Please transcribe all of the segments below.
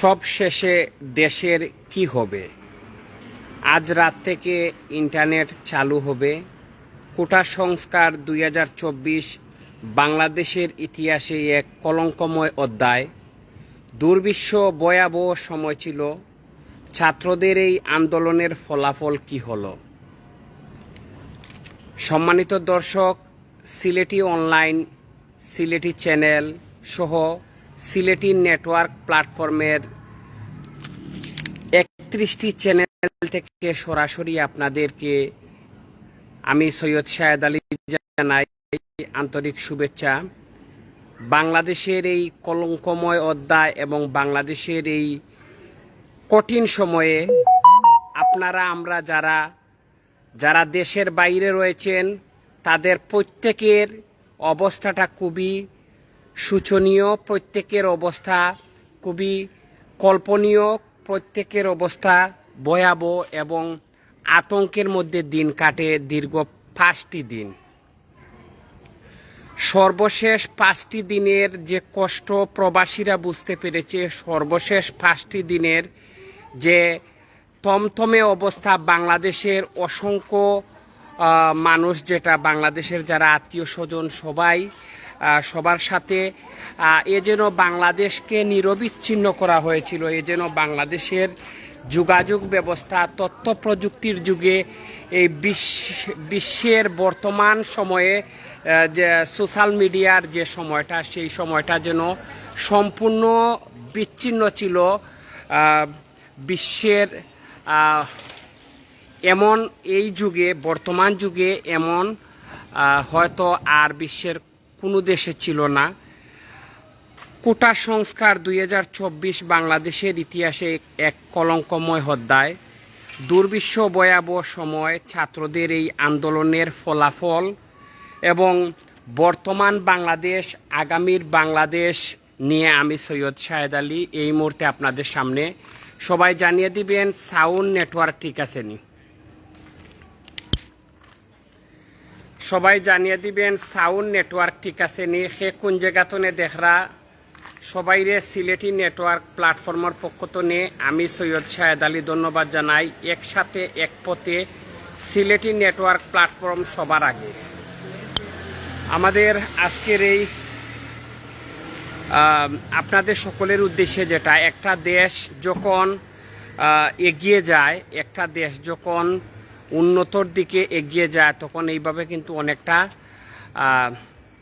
সব শেষে দেশের কি হবে? আজ রাত থেকে ইন্টারনেট চালু হবে। কোটা সংস্কার দুই হাজার চব্বিশ বাংলাদেশের ইতিহাসে এক কলঙ্কময় অধ্যায়। দুর্বিশ্ব ভয়াবহ সময় ছিল। ছাত্রদের এই আন্দোলনের ফলাফল কি হলো? সম্মানিত দর্শক, সিলেটি অনলাইন, সিলেটি চ্যানেল সহ সিলেটি নেটওয়ার্ক প্ল্যাটফর্মের একত্রিশটি চ্যানেল থেকে সরাসরি আপনাদেরকে আমি সৈয়দ শাহেদ আলী জানাই আন্তরিক শুভেচ্ছা। বাংলাদেশের এই কলঙ্কময় অধ্যায় এবং বাংলাদেশের এই কঠিন সময়ে আপনারা, আমরা যারা যারা দেশের বাইরে রয়েছেন, তাদের প্রত্যেকের অবস্থাটা খুবই শোচনীয় প্রত্যেকের অবস্থা খুবই কল্পনীয়, প্রত্যেকের অবস্থা ভয়াবহ এবং আতঙ্কের মধ্যে দিন কাটে দীর্ঘ পাঁচটি দিন। সর্বশেষ পাঁচটি দিনের যে কষ্ট প্রবাসীরা বুঝতে পেরেছে, সর্বশেষ পাঁচটি দিনের যে থমথমে অবস্থা বাংলাদেশের অসংখ্য মানুষ যেটা বাংলাদেশের যারা আত্মীয় স্বজন সবাই সবার সাথে এ যেন বাংলাদেশকে নিরবিচ্ছিন্ন করা হয়েছিল, এ যেন বাংলাদেশের যোগাযোগ ব্যবস্থা, তথ্য প্রযুক্তির যুগে এই বিশ্বের বর্তমান সময়ে যে সোশ্যাল মিডিয়ার যে সময়টা, সেই সময়টা যেন সম্পূর্ণ বিচ্ছিন্ন ছিল বিশ্বের এমন এই যুগে, বর্তমান যুগে এমন হয়তো আর বিশ্বের কোনো দেশে ছিল না। কোটা সংস্কার দুই চব্বিশ বাংলাদেশের ইতিহাসে এক কলঙ্কময় অধ্যায়। দুর্বিশ্ব ভয়াবহ সময় ছাত্রদের এই আন্দোলনের ফলাফল এবং বর্তমান বাংলাদেশ, আগামীর বাংলাদেশ নিয়ে আমি সৈয়দ শাহেদ আলী এই মুহূর্তে আপনাদের সামনে। সবাই জানিয়ে দিবেন, সাউন্ড নেটওয়ার্ক ঠিক আছে নি। সবাই জানিয়ে দিবেন, সাউন্ড নেটওয়ার্ক ঠিক আছে নি? সে কোন জায়গাতনে দেখরা? সবাই রে সিলেটি নেটওয়ার্ক প্ল্যাটফর্মের পক্ষ থেকে আমি সৈয়দ শাহেদ আলী ধন্যবাদ জানাই। একসাথে, এক পথে সিলেটি নেটওয়ার্ক প্ল্যাটফর্ম সবার আগে। আমাদের আজকের এই আপনাদের সকলের উদ্দেশ্যে যেটা, একটা দেশ যখন এগিয়ে যায়, একটা দেশ যখন উন্নতর দিকে এগিয়ে যায়, তখন এইভাবে কিন্তু অনেকটা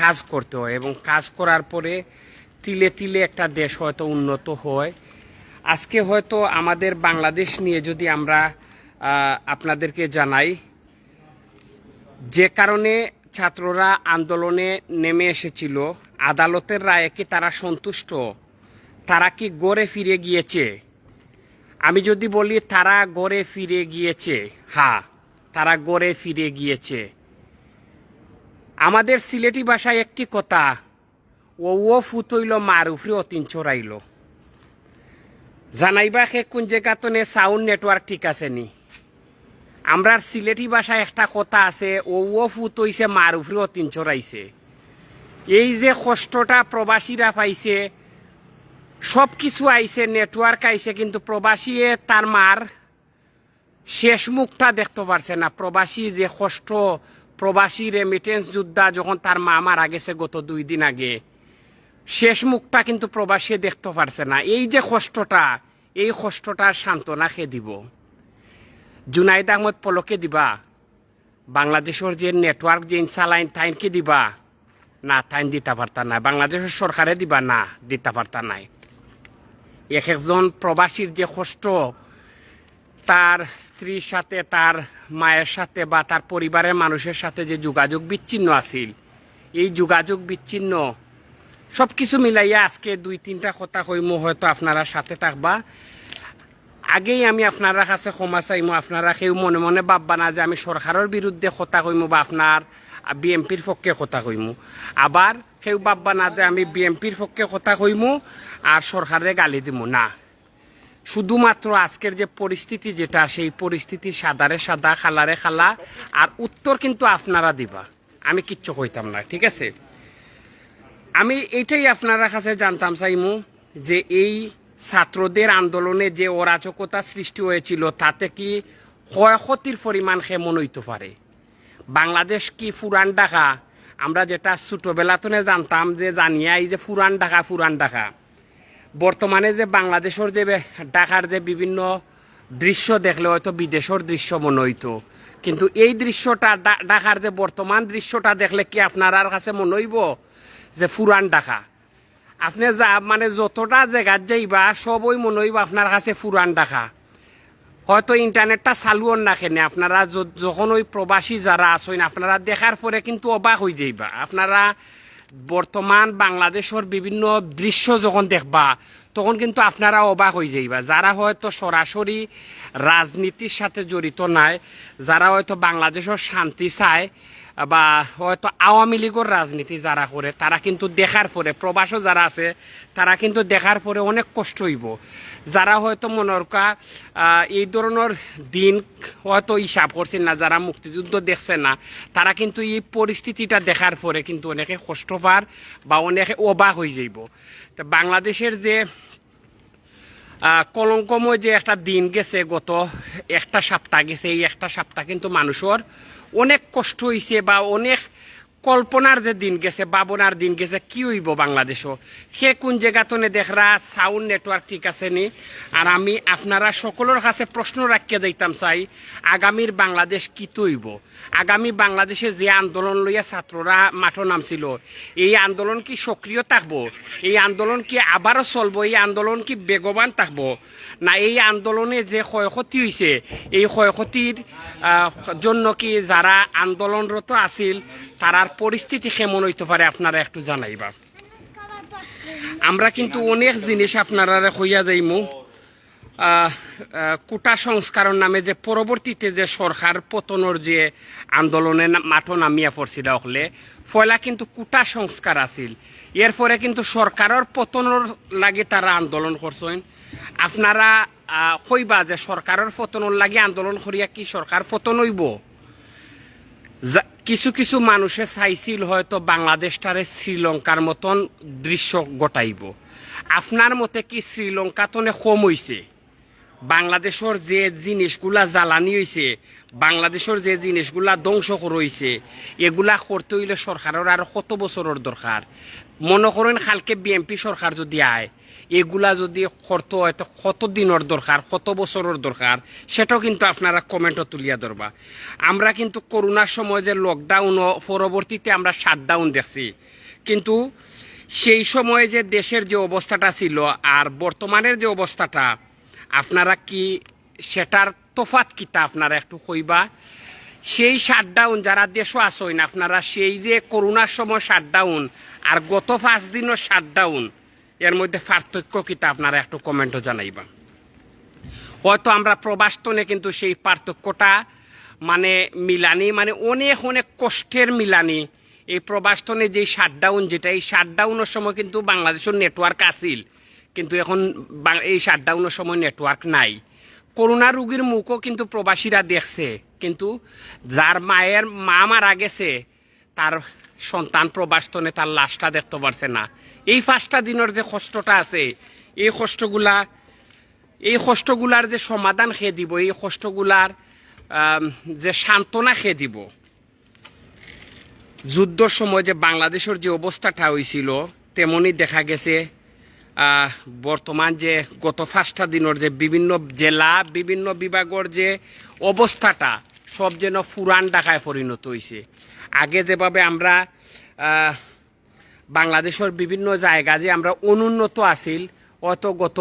কাজ করতে হয় এবং কাজ করার পরে তিলে তিলে একটা দেশ হয়তো উন্নত হয়। আজকে হয়তো আমাদের বাংলাদেশ নিয়ে যদি আমরা আপনাদেরকে জানাই, যে কারণে ছাত্ররা আন্দোলনে নেমে এসেছিল, আদালতের রায়ে কি তারা সন্তুষ্ট? তারা কি গড়ে ফিরে গিয়েছে? আমি যদি বলি তারা গড়ে ফিরে গিয়েছে হ্যাঁ। তারা গড়ে ফিরে গিয়েছে। আমাদের সিলেটি ভাষায় একটি কথা ও ও ফুতইল মার উফরে অতিন চড়াইল জানাইবা সে কোন জায়গাতনে সাউন্ড নেটওয়ার্ক ঠিক আছে নি। আমরার সিলেটি ভাষায় একটা কথা আছে ও ও ফুত হইছে মার উফরে অতিন চড়াইছে এই যে কষ্টটা প্রবাসীরা পাইছে সব কিছু আইছে, নেটওয়ার্ক আইছে, কিন্তু প্রবাসীয়ে তার মার শেষ মুখটা দেখতে পারছে না। প্রবাসী যে কষ্ট, প্রবাসী রেমিটেন্স যোদ্ধা যখন তার মা মারা গেছে গত দুই দিন আগে শেষ মুখটা কিন্তু প্রবাসী দেখতে পারছে না। এই যে কষ্টটা, এই কষ্টটা সান্ত্বনা খে দিব। জুনাইদ আহমদ পলকে দিবা, বাংলাদেশের যে নেটওয়ার্ক যে চালাইন তাইনকে দিবা, না তাইন দিতে পারতা নাই। বাংলাদেশের সরকারে দিবা, না, দিতে পারতা নাই। এক একজন প্রবাসীর যে কষ্ট তার স্ত্রীর সাথে, তার মায়ের সাথে বা তার পরিবারের মানুষের সাথে যে যোগাযোগ বিচ্ছিন্ন আছিল, এই যোগাযোগ বিচ্ছিন্ন সব কিছু মিলাইয়া আজকে দুই তিনটা কথা কইমু, হয়তো আপনারা সাথে থাকবা। আগেই আমি আপনারা কাছে ক্ষমা চাইমু, আপনারা কেউ মনে মনে ভাববা না যে আমি সরকারের বিরুদ্ধে কথা কইমু বা আপনার বিএমপির পক্ষে কথা কইমু। আবার কেউ ভাববা না যে আমি বিএমপির পক্ষে কথা কইমু আর সরকারে গালি দিমু, না। শুধুমাত্র আজকের যে পরিস্থিতি যেটা, সেই পরিস্থিতি সাদারে সাদা, খালারে খালা, আর উত্তর কিন্তু আপনারা দিবা। আমি কিচ্ছু কইতাম না, ঠিক আছে? আমি এইটাই আপনারা কাছে জানতাম চাইমু যে এই ছাত্রদের আন্দোলনে যে অরাজকতা সৃষ্টি হয়েছিল, তাতে কি ক্ষয়ক্ষতির পরিমাণ কেমন হইতে পারে? বাংলাদেশ কি ফুরান ঢাকা? আমরা যেটা ছোটবেলাতনে জানতাম যে জানিয়া, এই যে ফুরান ঢাকা ফুরান ঢাকা। বর্তমানে যে বাংলাদেশের যে ঢাকার যে বিভিন্ন দৃশ্য দেখলে হয়তো বিদেশের দৃশ্য মনে হইতো। কিন্তু এই দৃশ্যটা ঢাকার যে বর্তমান দৃশ্যটা দেখলে কি আপনার কাছে মনে হইব? যে ফুরান ঢাকা। আপনি যা মানে যতটা জায়গাত যাইবা, সবই মনে হইব আপনার কাছে ফুরান ঢাকা। হয়তো ইন্টারনেটটা চালুও না কেনে। আপনারা যখন ওই প্রবাসী যারা আছেন, আপনারা দেখার পরে কিন্তু অবাক হয়ে যাইবা। আপনারা বর্তমান বাংলাদেশের বিভিন্ন দৃশ্য যখন দেখবা, তখন কিন্তু আপনারা অবাক হয়ে যাইবা। যারা হয়তো সরাসরি রাজনীতির সাথে জড়িত নাই, যারা হয়তো বাংলাদেশের শান্তি চায়, বা হয়তো আওয়ামী লীগের রাজনীতি যারা করে, তারা কিন্তু দেখার পরে, প্রবাসও যারা আছে, তারা কিন্তু দেখার পরে অনেক কষ্ট হইব। যারা হয়তো মনরকা এই ধরনের দিন হয়তো হিসাব করছেন না যারা মুক্তিযুদ্ধ দেখছে না তারা কিন্তু এই পরিস্থিতিটা দেখার পরে কিন্তু অনেকে কষ্ট পার বা অনেকে অবাক হয়ে যাইব। তা বাংলাদেশের যে কলঙ্কময় যে একটা দিন গেছে, গত একটা সপ্তাহ গেছে, এই একটা সপ্তাহ কিন্তু মানুষের অনেক কষ্ট হইছে বা অনেক কল্পনার যে দিন গেছে, ভাবনার দিন গেছে, কি হইব বাংলাদেশও? সে কোন জায়গাতনে দেখরা সাউন্ড নেটওয়ার্ক ঠিক আছে নি? আর আমি আপনারা সকলের কাছে প্রশ্ন রাখিয়ে দিতাম চাই, আগামীর বাংলাদেশ কি তৈব আগামী বাংলাদেশে যে আন্দোলন লইয়া ছাত্ররা মাঠে নামছিল, এই আন্দোলন কি সক্রিয় থাকব? এই আন্দোলন কি আবারও চলবো? এই আন্দোলন কি বেগবান থাকব? না, এই আন্দোলনে যে ক্ষয়ক্ষতি হয়েছে এই ক্ষয়ক্ষতির জন্য কি যারা আন্দোলনরত আছিল, তারার পরিস্থিতি কেমন হইতে পারে আপনারা একটু জানাইবা। আমরা কিন্তু অনেক জিনিস আপনারা হইয়া যাইমু। কোটা সংস্কারণ নামে যে পরবর্তীতে যে সরকার পতনের যে আন্দোলনে না- মাঠো নামিয়া পড়ছিল হলে ফয়লা কিন্তু কোটা সংস্কার আছিল। এরপরে কিন্তু সরকারের পতনের লাগে তারা আন্দোলন করছেন। আপনারা কইবা যে সরকারের পতনের লাগে আন্দোলন করিয়া কি সরকার পতন হইব? কিছু কিছু মানুষে চাইছিল হয়তো বাংলাদেশটারে শ্রীলঙ্কার মতন দৃশ্য গটাইব। আপনার মতে কি শ্রীলঙ্কা তনে কম হইছে? বাংলাদেশের যে জিনিসগুলা জ্বালানি হইছে, বাংলাদেশের যে জিনিসগুলা ধ্বংস রয়েছে এগুলা করতে হইলে সরকারের আর কত বছরের দরকার? মনে করেন কালকে বিএমপি সরকার যদি আয় এগুলা যদি করতে হয়তো কত দিনের দরকার কত বছরের দরকার সেটাও কিন্তু আপনারা কমেন্টও তুলিয়া ধরবা আমরা কিন্তু করোনার সময় যে লকডাউন পরবর্তীতে আমরা শাটডাউন দেখছি। কিন্তু সেই সময়ে যে দেশের যে অবস্থাটা ছিল আর বর্তমানের যে অবস্থাটা, আপনারা কি সেটার তোফাত কিতা আপনারা একটু কইবা? সেই শাটডাউন যারা দেশও আসইন আপনারা সেই যে করোনার সময় শাটডাউন আর গত পাঁচ দিনও শাটডাউন এর মধ্যে পার্থক্য কিতা আপনারা একটু কমেন্টও জানাইবা হয়তো আমরা প্রবাসতনে কিন্তু সেই পার্থক্যটা মানে মিলানি মানে অনেক অনেক কষ্টের মিলানি। এই প্রবাসতনে যে শাটডাউন যেটা, এই শাটডাউনের সময় কিন্তু বাংলাদেশের নেটওয়ার্ক আছিল, কিন্তু এখন এই শাটডাউনের সময় নেটওয়ার্ক নাই। করোনা রোগীর মুখও কিন্তু প্রবাসীরা দেখছে, কিন্তু যার মায়ের মা মারা গেছে, তার সন্তান প্রবাসতনে তার লাশটা দেখতে পারছে না। এই পাঁচটা দিনের যে কষ্টটা আছে, এই কষ্টগুলা, এই কষ্টগুলার যে সমাধান খেয়ে দিব, এই কষ্টগুলার যে সান্ত্বনা খেয়ে দিব। যুদ্ধর সময় যে বাংলাদেশের যে অবস্থাটা হয়েছিল তেমনি দেখা গেছে বর্তমান যে গত পাঁচটা দিনের যে বিভিন্ন জেলা, বিভিন্ন বিভাগের যে অবস্থাটা, সব যেন ফুরান ডাকায় পরিণত হয়েছে আগে যেভাবে আমরা বাংলাদেশের বিভিন্ন জায়গা যে আমরা অনুন্নত আছিল অত গত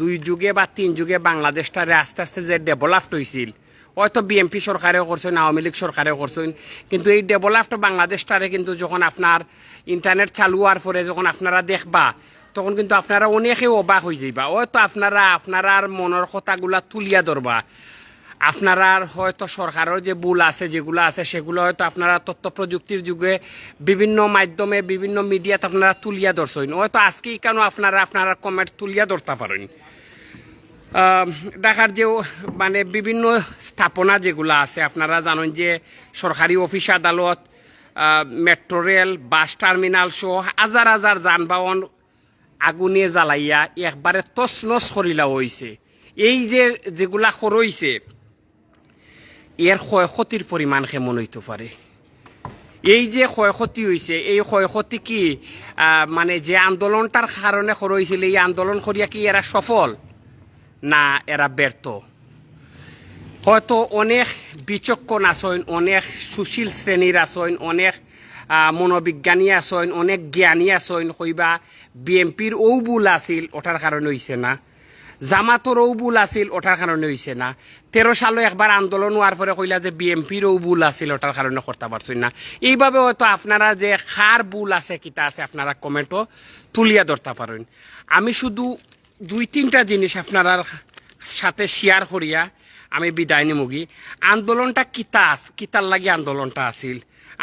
দুই যুগে বা তিন যুগে বাংলাদেশটারে আস্তে আস্তে যে ডেভেলপড হয়েছিল হয়তো বিএনপি সরকারেও করছেন, আওয়ামী লীগ সরকারেও করছেন, কিন্তু এই ডেভেলপড বাংলাদেশটারে কিন্তু যখন আপনার ইন্টারনেট চালু হওয়ার পরে যখন আপনারা দেখবা, তখন কিন্তু আপনারা অনেকে অবাক হয়ে যাইবা। হয়তো আপনারা, আপনার মনের কথাগুলা তুলিয়া ধরবা। আপনারা হয়তো সরকারের যে ভুল আছে, যেগুলো আছে, সেগুলো হয়তো আপনারা তথ্য প্রযুক্তির যুগে বিভিন্ন মাধ্যমে, বিভিন্ন মিডিয়াত আপনারা তুলিয়া ধরছেন। হয়তো আজকেই কেন আপনারা আপনারা কমেন্ট তুলিয়া ধরতে পারেন। ঢাকার যে মানে বিভিন্ন স্থাপনা যেগুলো আছে, আপনারা জানেন যে সরকারি অফিস আদালত মেট্রো রেল বাস টার্মিনাল সহ হাজার হাজার যানবাহন আগুনে জ্বালাইয়া একবারে তছনছ করিলা হইছে। এই যে, যেগুলা খরইছে এর ক্ষয়ক্ষতির পরিমাণ কেমন হইতে পারে? এই যে ক্ষয়ক্ষতি হয়েছে এই ক্ষয়ক্ষতি কি মানে যে আন্দোলনটার কারণে হয়েছিল এই আন্দোলন করিয়া কি এরা সফল? না, এরা ব্যর্থ। হয়তো অনেক বিচক্ষণ আসন অনেক সুশীল শ্রেণির আসন অনেক মনোবিজ্ঞানী আসন অনেক জ্ঞানী আসন কইবা বিএমপির ও বুল আছিল, ওটার কারণে হইছে না। জামাতর বুল আছিল ওটার কারণে হইছে না। তেরো সালে একবার আন্দোলন হওয়ার পরে কইলা যে বিএমপির ও বুল আছিল ওটার কারণে করতে পারছেন না। এইভাবে হয়তো আপনারা যে খার বুল আছে, কিতা আছে, আপনারা কমেন্টও তুলিয়া ধরতে পারেন আমি শুধু দুই তিনটা জিনিস আপনারা সাথে শেয়ার করিয়া আমি বিদায় নিমুগি আন্দোলনটা কিতা কিতার লাগি আন্দোলনটা আছিল।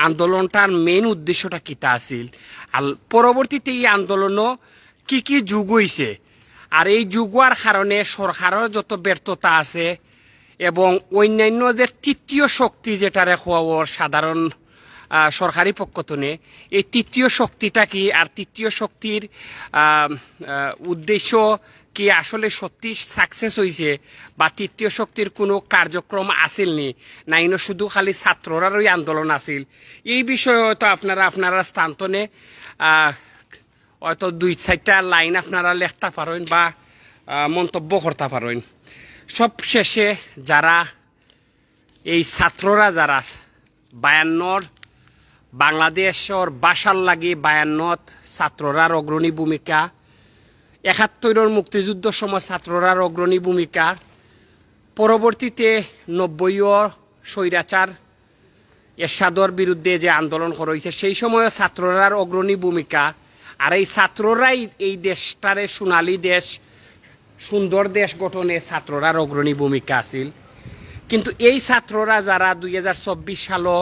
আন্দোলনটার মেইন উদ্দেশ্যটা কিতা আছিল। আর পরবর্তীতে এই আন্দোলনও কি কি যুগ হইছে আর এই যুগ হওয়ার কারণে সরকারের যত ব্যর্থতা আছে এবং অন্যান্য যে তৃতীয় শক্তি যেটারে খোয়াওয়ার সাধারণ সরকারি পক্ষতনে এই তৃতীয় শক্তিটা কি আর তৃতীয় শক্তির উদ্দেশ্য কি আসলে সত্যি সাকসেস হয়েছে বা তৃতীয় শক্তির কোনো কার্যক্রম আসিল নি? না ইনো শুধু খালি ছাত্ররারই আন্দোলন আছিল? এই বিষয়ে হয়তো আপনারা আপনারা স্থান্তনে হয়তো দুই চারটা লাইন আপনারা লেখতে পারেন বা মন্তব্য করতে পারেন। সব শেষে যারা, এই ছাত্ররা যারা বায়ান্নর বাংলাদেশর বাসার লাগি বায়ান্নত ছাত্ররার অগ্রণী ভূমিকা, একাত্তরের মুক্তিযুদ্ধ সময় ছাত্ররার অগ্রণী ভূমিকা, পরবর্তীতে নব্বইও স্বৈরাচার এরশাদর বিরুদ্ধে যে আন্দোলন করা হয়েছে, সেই সময় ছাত্ররার অগ্রণী ভূমিকা আর এই ছাত্ররাই এই দেশটারে সোনালী দেশ, সুন্দর দেশ গঠনে ছাত্ররার অগ্রণী ভূমিকা আছিল। কিন্তু এই ছাত্ররা যারা দুই হাজার চব্বিশ সালও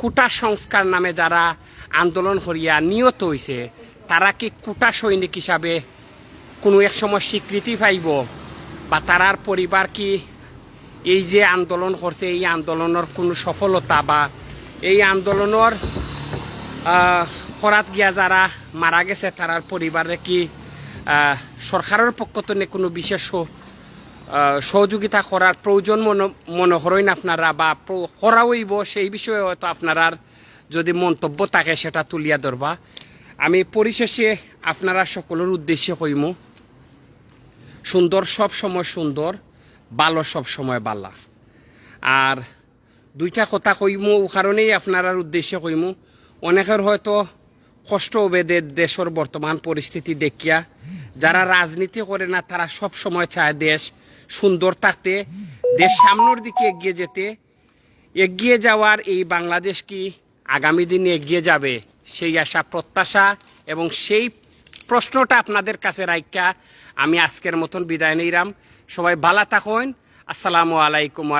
কোটা সংস্কার নামে যারা আন্দোলন করিয়া নিহত হয়েছে তারা কি কোটা সৈনিক হিসাবে কোনো এক সময় স্বীকৃতি পাইব? বা তারার পরিবার কি এই যে আন্দোলন করছে, এই আন্দোলনের কোনো সফলতা বা এই আন্দোলনের করাত গিয়া যারা মারা গেছে তারার পরিবারে কি সরকারের পক্ষ থেকে কোনো বিশেষ সহযোগিতা করার প্রয়োজন মনে মনে করেন আপনারা বা প্র- করা হইব সেই বিষয়ে হয়তো আপনার যদি মন্তব্য থাকে সেটা তুলিয়া ধরবা আমি পরিশেষে আপনারা সকলের উদ্দেশ্যে কইমু। সুন্দর সব সময় সুন্দর ভালো সব সময় বালা। আর দুইটা কথা কইমু, ও কারণেই আপনার উদ্দেশ্যে কইমু। অনেকের হয়তো কষ্ট হবে দে- দেশের বর্তমান পরিস্থিতি দেখিয়া যারা রাজনীতি করে না, তারা সব সময় চায় দেশ সুন্দর থাকতে, দেশ সামনের দিকে এগিয়ে যেতে। এগিয়ে যাওয়ার এই বাংলাদেশ কি আগামী দিনে এগিয়ে যাবে সেই আশা, প্রত্যাশা এবং সেই প্রশ্নটা আপনাদের কাছে রাইকা আমি আজকের মতন বিদায় নিলাম। সবাই ভালো থাকুন। আসসালামু আলাইকুম।